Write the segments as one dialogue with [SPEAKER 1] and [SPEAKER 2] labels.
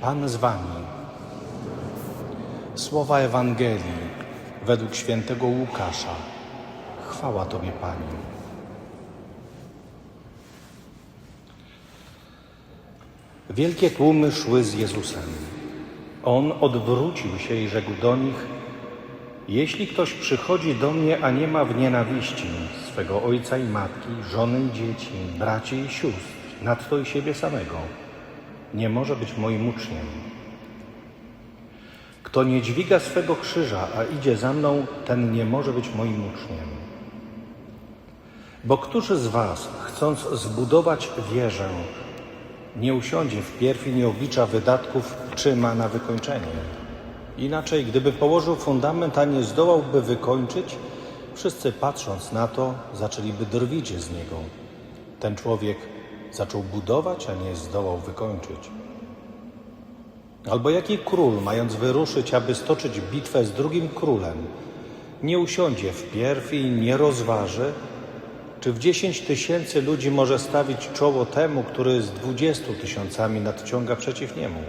[SPEAKER 1] Pan z wami. Słowa Ewangelii według świętego Łukasza. Chwała Tobie, Pani. Wielkie tłumy szły z Jezusem. On odwrócił się i rzekł do nich: Jeśli ktoś przychodzi do mnie, a nie ma w nienawiści swego ojca i matki, żony i dzieci, braci i sióstr, nadto i siebie samego, nie może być moim uczniem. Kto nie dźwiga swego krzyża, a idzie za mną, ten nie może być moim uczniem. Bo któż z Was, chcąc zbudować wieżę, nie usiądzie wpierw i nie oblicza wydatków, czy ma na wykończenie? Inaczej, gdyby położył fundament, a nie zdołałby wykończyć, wszyscy patrząc na to, zaczęliby drwić z niego. Ten człowiek zaczął budować, a nie zdołał wykończyć. Albo jaki król, mając wyruszyć, aby stoczyć bitwę z drugim królem, nie usiądzie wpierw i nie rozważy, czy w dziesięć tysięcy ludzi może stawić czoło temu, który z dwudziestu tysiącami nadciąga przeciw niemu?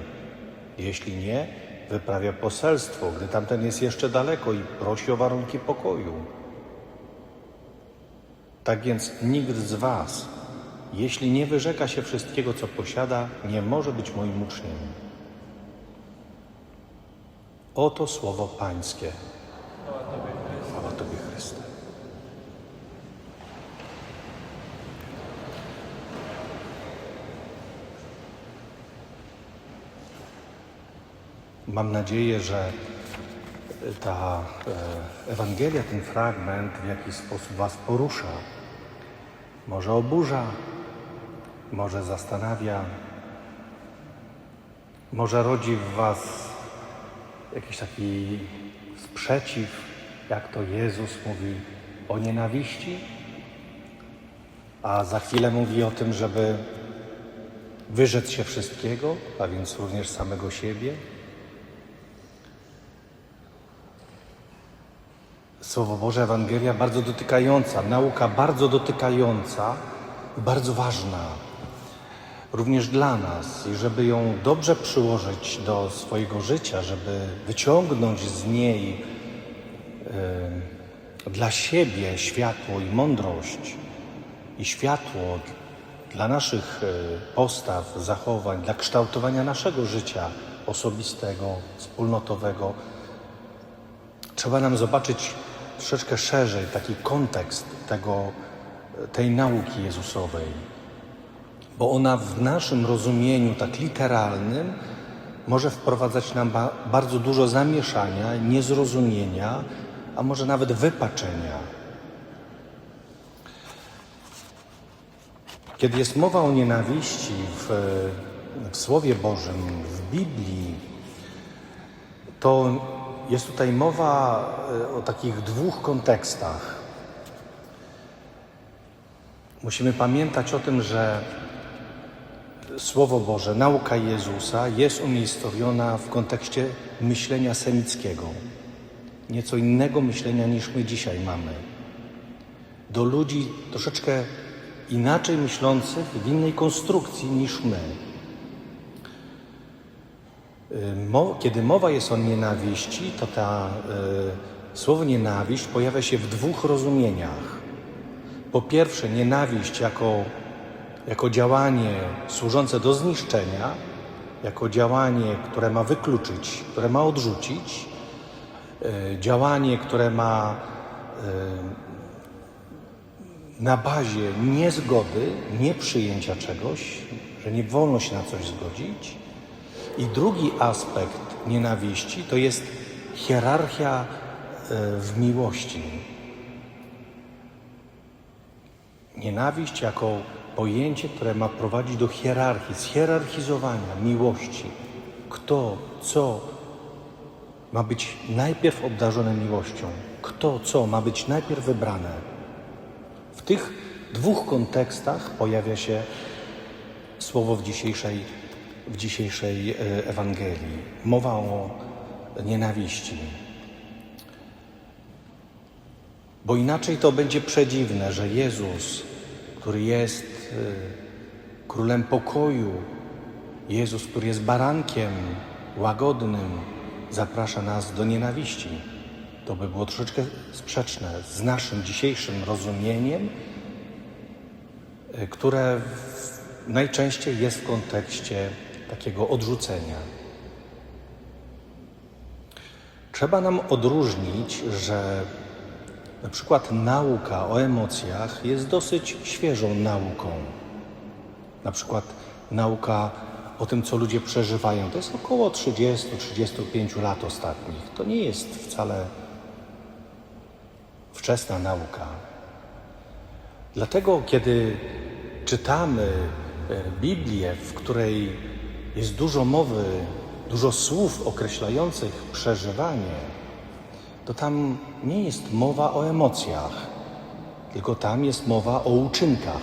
[SPEAKER 1] Jeśli nie, wyprawia poselstwo, gdy tamten jest jeszcze daleko i prosi o warunki pokoju. Tak więc nikt z Was, jeśli nie wyrzeka się wszystkiego, co posiada, nie może być moim uczniem. Oto słowo Pańskie. Chwała Tobie, Chryste. Mam nadzieję, że ta e, Ewangelia, ten fragment w jakiś sposób Was porusza. Może oburza, może zastanawia, może rodzi w Was jakiś taki sprzeciw, jak to Jezus mówi o nienawiści, a za chwilę mówi o tym, żeby wyrzec się wszystkiego, a więc również samego siebie. Słowo Boże, Ewangelia bardzo dotykająca, nauka bardzo dotykająca bardzo ważna również dla nas i żeby ją dobrze przyłożyć do swojego życia, żeby wyciągnąć z niej dla siebie światło i mądrość i światło dla naszych y, postaw, zachowań, dla kształtowania naszego życia osobistego, wspólnotowego, trzeba nam zobaczyć troszeczkę szerzej taki kontekst tego, tej nauki Jezusowej bo ona w naszym rozumieniu tak literalnym może wprowadzać nam ba bardzo dużo zamieszania, niezrozumienia, a może nawet wypaczenia. Kiedy jest mowa o nienawiści w, w Słowie Bożym, w Biblii, to jest tutaj mowa e, o takich dwóch kontekstach. Musimy pamiętać o tym, że Słowo Boże, nauka Jezusa jest umiejscowiona w kontekście myślenia semickiego. Nieco innego myślenia niż my dzisiaj mamy. Do ludzi troszeczkę inaczej myślących, w innej konstrukcji niż my. Kiedy mowa jest o nienawiści, to ta y, słowo nienawiść pojawia się w dwóch rozumieniach. Po pierwsze, nienawiść jako jako działanie służące do zniszczenia, jako działanie, które ma wykluczyć, które ma odrzucić, e, działanie, które ma e, na bazie niezgody, nieprzyjęcia czegoś, że nie wolno się na coś zgodzić. I drugi aspekt nienawiści to jest hierarchia e, w miłości. Nienawiść jako pojęcie, które ma prowadzić do hierarchii, zhierarchizowania miłości. Kto, co ma być najpierw obdarzone miłością, kto, co ma być najpierw wybrane. W tych dwóch kontekstach pojawia się słowo w dzisiejszej, w dzisiejszej e, Ewangelii. Mowa o nienawiści. Bo inaczej to będzie przedziwne, że Jezus, który jest Y, królem pokoju, Jezus, który jest barankiem łagodnym, zaprasza nas do nienawiści. To by było troszeczkę sprzeczne z naszym dzisiejszym rozumieniem, y, które najczęściej jest w kontekście takiego odrzucenia. Trzeba nam odróżnić, że na przykład nauka o emocjach jest dosyć świeżą nauką. Na przykład nauka o tym, co ludzie przeżywają, to jest około 30-35 lat ostatnich. To nie jest wcale wczesna nauka. Dlatego, kiedy czytamy e, Biblię, w której jest dużo mowy, dużo słów określających przeżywanie, to tam nie jest mowa o emocjach, tylko tam jest mowa o uczynkach.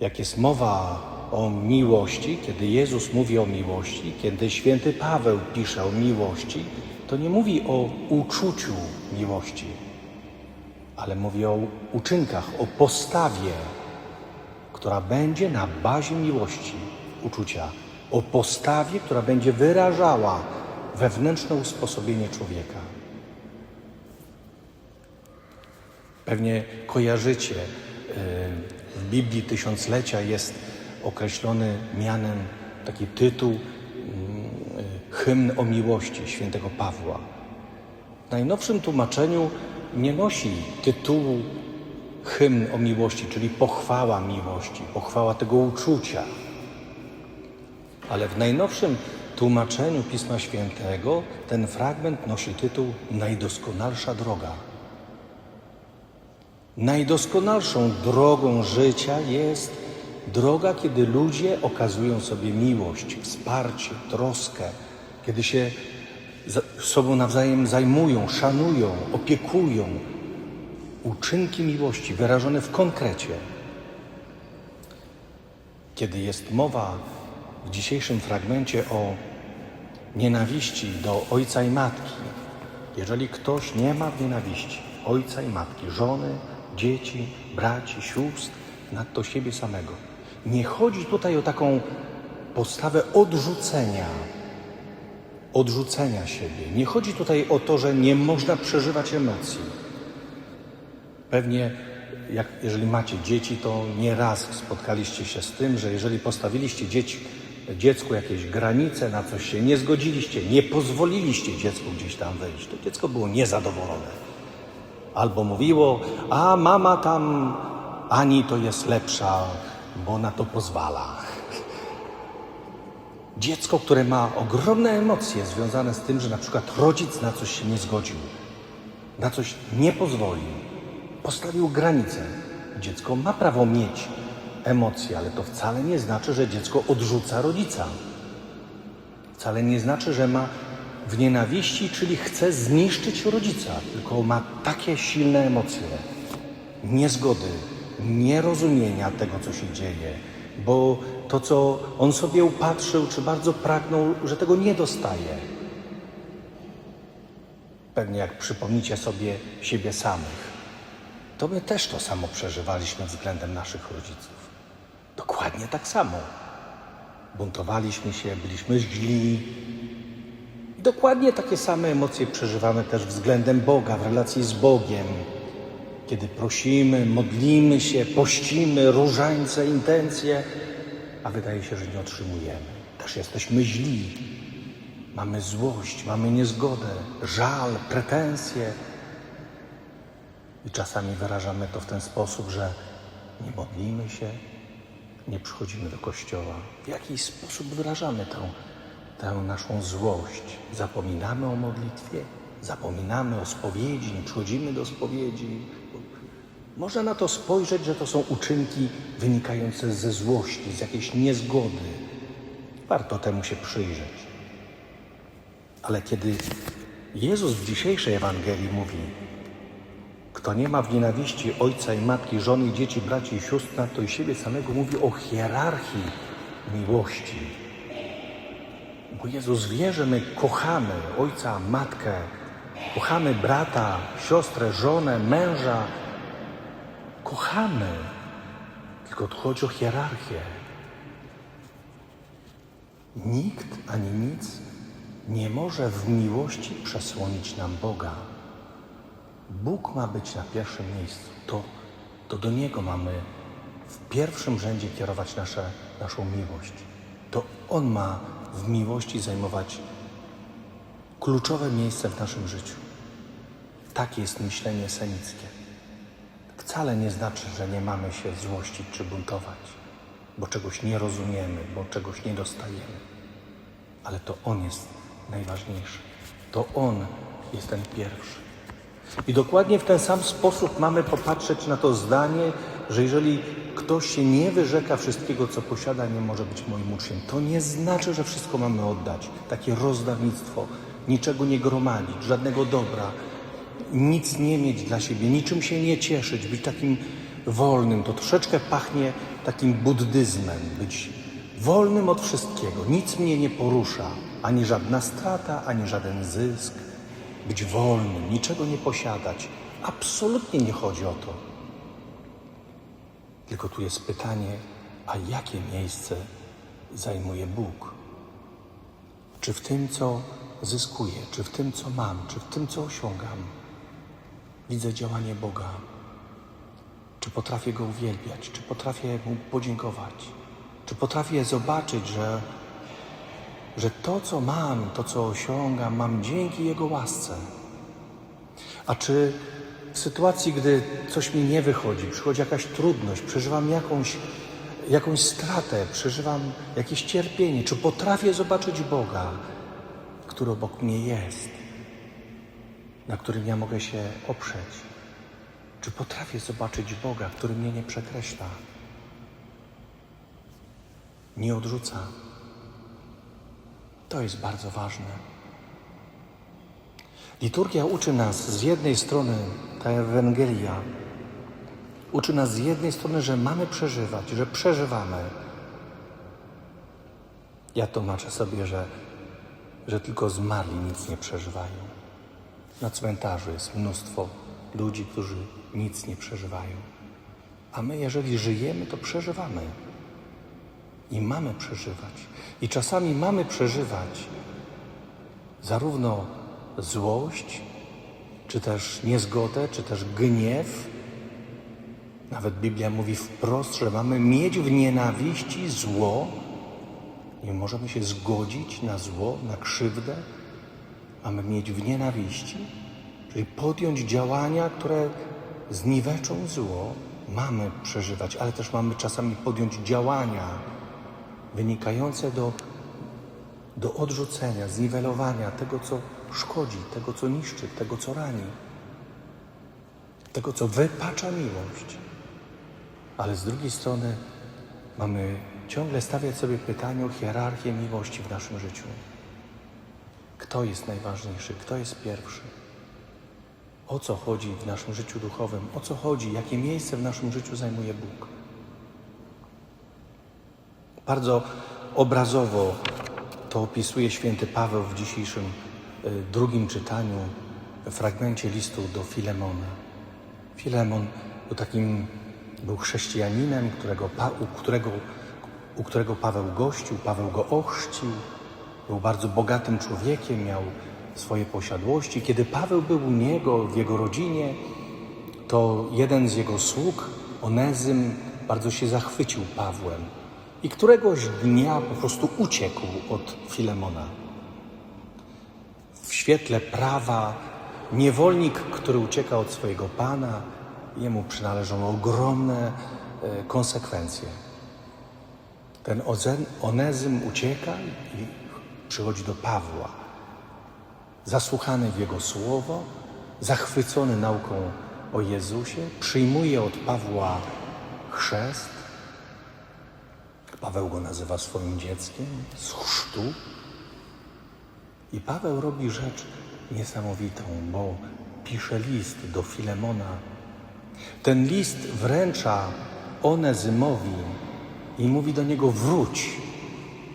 [SPEAKER 1] Jak jest mowa o miłości, kiedy Jezus mówi o miłości, kiedy święty Paweł pisze o miłości, to nie mówi o uczuciu miłości, ale mówi o uczynkach, o postawie, która będzie na bazie miłości, uczucia, o postawie, która będzie wyrażała wewnętrzne usposobienie człowieka. Pewnie kojarzycie, y, w Biblii Tysiąclecia jest określony mianem taki tytuł mm, y, hymn o miłości świętego Pawła. W najnowszym tłumaczeniu nie nosi tytułu hymn o miłości, czyli pochwała miłości, pochwała tego uczucia. Ale w najnowszym tłumaczeniu Pisma Świętego ten fragment nosi tytuł Najdoskonalsza droga. Najdoskonalszą drogą życia jest droga, kiedy ludzie okazują sobie miłość, wsparcie, troskę, kiedy się sobą nawzajem zajmują, szanują, opiekują. Uczynki miłości wyrażone w konkrecie. Kiedy jest mowa w dzisiejszym fragmencie o nienawiści do ojca i matki, jeżeli ktoś nie ma nienawiści ojca i matki, żony, dzieci, braci, sióstr, nadto siebie samego, nie chodzi tutaj o taką postawę odrzucenia, odrzucenia siebie. Nie chodzi tutaj o to, że nie można przeżywać emocji. Pewnie, jak, jeżeli macie dzieci, to nieraz spotkaliście się z tym, że jeżeli postawiliście dzieci, dziecku jakieś granice, na coś się nie zgodziliście, nie pozwoliliście dziecku gdzieś tam wejść, to dziecko było niezadowolone. Albo mówiło, a mama tam Ani to jest lepsza, bo na to pozwala. Dziecko, które ma ogromne emocje związane z tym, że na przykład rodzic na coś się nie zgodził, na coś nie pozwolił, postawił granicę. Dziecko ma prawo mieć emocje, ale to wcale nie znaczy, że dziecko odrzuca rodzica. Wcale nie znaczy, że ma w nienawiści, czyli chce zniszczyć rodzica, tylko ma takie silne emocje niezgody, nierozumienia tego, co się dzieje, bo to, co on sobie upatrzył, czy bardzo pragnął, że tego nie dostaje. Pewnie jak przypomnicie sobie siebie samych, to my też to samo przeżywaliśmy względem naszych rodziców. Dokładnie tak samo. Buntowaliśmy się, byliśmy źli. Dokładnie takie same emocje przeżywamy też względem Boga, w relacji z Bogiem kiedy prosimy, modlimy się, pościmy, różańce, intencje, a wydaje się, że nie otrzymujemy. Też jesteśmy źli. Mamy złość, mamy niezgodę, żal, pretensje. I czasami wyrażamy to w ten sposób, że nie modlimy się, nie przychodzimy do kościoła. W jakiś sposób wyrażamy tę, tę naszą złość. Zapominamy o modlitwie, zapominamy o spowiedzi, nie przychodzimy do spowiedzi, można na to spojrzeć, że to są uczynki wynikające ze złości, z jakiejś niezgody. Warto temu się przyjrzeć. Ale kiedy Jezus w dzisiejszej Ewangelii mówi, kto nie ma w nienawiści ojca i matki, żony i dzieci, braci i sióstr, to i siebie samego, mówi o hierarchii miłości. Bo Jezus wie, że my kochamy ojca, matkę, kochamy brata, siostrę, żonę, męża, kochamy. Tylko chodzi o hierarchię. Nikt ani nic nie może w miłości przesłonić nam Boga. Bóg ma być na pierwszym miejscu. To, to do Niego mamy w pierwszym rzędzie kierować nasze, naszą miłość. To On ma w miłości zajmować kluczowe miejsce w naszym życiu. Takie jest myślenie senickie. Wcale nie znaczy, że nie mamy się złościć czy buntować, bo czegoś nie rozumiemy, bo czegoś nie dostajemy. Ale to On jest najważniejszy. To On jest ten pierwszy. I dokładnie w ten sam sposób mamy popatrzeć na to zdanie, że jeżeli ktoś się nie wyrzeka wszystkiego, co posiada, nie może być moim uczniem. To nie znaczy, że wszystko mamy oddać. Takie rozdawnictwo, niczego nie gromadzić, żadnego dobra, nic nie mieć dla siebie, niczym się nie cieszyć, być takim wolnym. To troszeczkę pachnie takim buddyzmem, być wolnym od wszystkiego. Nic mnie nie porusza, ani żadna strata, ani żaden zysk. Być wolnym, niczego nie posiadać. Absolutnie nie chodzi o to. Tylko tu jest pytanie, a jakie miejsce zajmuje Bóg? Czy w tym, co zyskuję, czy w tym, co mam, czy w tym, co osiągam, widzę działanie Boga? Czy potrafię Go uwielbiać? Czy potrafię Mu podziękować? Czy potrafię zobaczyć, że, że to, co mam, to, co osiągam, mam dzięki Jego łasce? A czy w sytuacji, gdy coś mi nie wychodzi, przychodzi jakaś trudność, przeżywam jakąś, jakąś stratę, przeżywam jakieś cierpienie, czy potrafię zobaczyć Boga, który obok mnie jest, na którym ja mogę się oprzeć? Czy potrafię zobaczyć Boga, który mnie nie przekreśla, nie odrzuca? To jest bardzo ważne. Liturgia uczy nas z jednej strony, ta Ewangelia, uczy nas z jednej strony, że mamy przeżywać, że przeżywamy. Ja tłumaczę sobie, że, że tylko zmarli nic nie przeżywają. Na cmentarzu jest mnóstwo ludzi, którzy nic nie przeżywają. A my, jeżeli żyjemy, to przeżywamy. I mamy przeżywać. I czasami mamy przeżywać zarówno złość, czy też niezgodę, czy też gniew. Nawet Biblia mówi wprost, że mamy mieć w nienawiści zło. Nie możemy się zgodzić na zło, na krzywdę. Mamy mieć w nienawiści, czyli podjąć działania, które zniweczą zło. Mamy przeżywać, ale też mamy czasami podjąć działania wynikające do, do odrzucenia, zniwelowania tego, co szkodzi, tego, co niszczy, tego, co rani, tego, co wypacza miłość. Ale z drugiej strony mamy ciągle stawiać sobie pytanie o hierarchię miłości w naszym życiu. Kto jest najważniejszy? Kto jest pierwszy? O co chodzi w naszym życiu duchowym? O co chodzi? Jakie miejsce w naszym życiu zajmuje Bóg? Bardzo obrazowo to opisuje święty Paweł w dzisiejszym y, drugim czytaniu, fragmencie listu do Filemona. Filemon był takim, był chrześcijaninem, którego, u, którego, u którego Paweł gościł, Paweł go ochrzcił. Był bardzo bogatym człowiekiem, miał swoje posiadłości. Kiedy Paweł był u niego, w jego rodzinie, to jeden z jego sług, Onezym, bardzo się zachwycił Pawłem i któregoś dnia po prostu uciekł od Filemona. W świetle prawa niewolnik, który ucieka od swojego pana, jemu przynależą ogromne e, konsekwencje. Ten Onezym ucieka i przychodzi do Pawła. Zasłuchany w jego słowo, zachwycony nauką o Jezusie, przyjmuje od Pawła chrzest. Paweł go nazywa swoim dzieckiem z chrztu. I Paweł robi rzecz niesamowitą, bo pisze list do Filemona. Ten list wręcza Onezymowi i mówi do niego: wróć,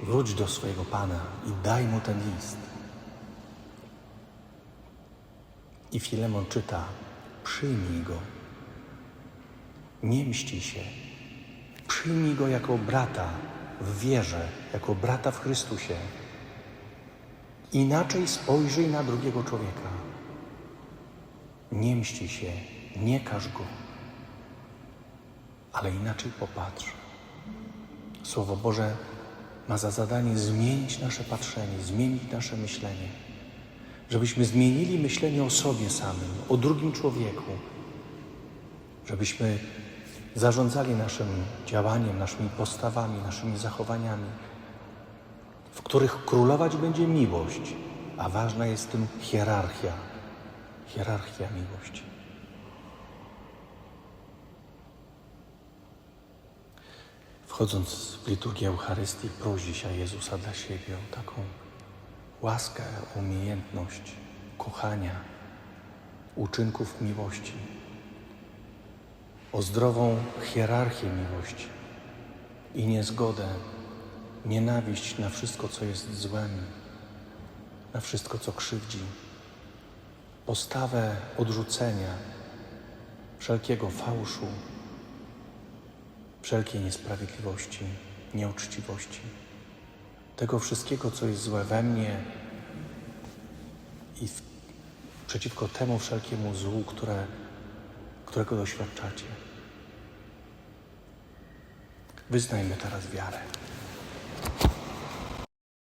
[SPEAKER 1] wróć do swojego pana i daj mu ten list. I Filemon czyta: przyjmij go, nie mści się, przyjmij go jako brata, w wierze, jako brata w Chrystusie, inaczej spojrzyj na drugiego człowieka. Nie mści się, nie każ go, ale inaczej popatrz. Słowo Boże ma za zadanie zmienić nasze patrzenie, zmienić nasze myślenie. Żebyśmy zmienili myślenie o sobie samym, o drugim człowieku. Żebyśmy zarządzali naszym działaniem, naszymi postawami, naszymi zachowaniami, w których królować będzie miłość, a ważna jest w tym hierarchia. Hierarchia miłości. Wchodząc w liturgię Eucharystii, proś dzisiaj Jezusa dla siebie o taką łaskę, umiejętność kochania, uczynków miłości, o zdrową hierarchię miłości i niezgodę, nienawiść na wszystko, co jest złem, na wszystko, co krzywdzi, postawę odrzucenia wszelkiego fałszu, wszelkiej niesprawiedliwości, nieuczciwości, tego wszystkiego, co jest złe we mnie i w, przeciwko temu wszelkiemu złu, które, którego doświadczacie. Wyznajmy teraz wiarę.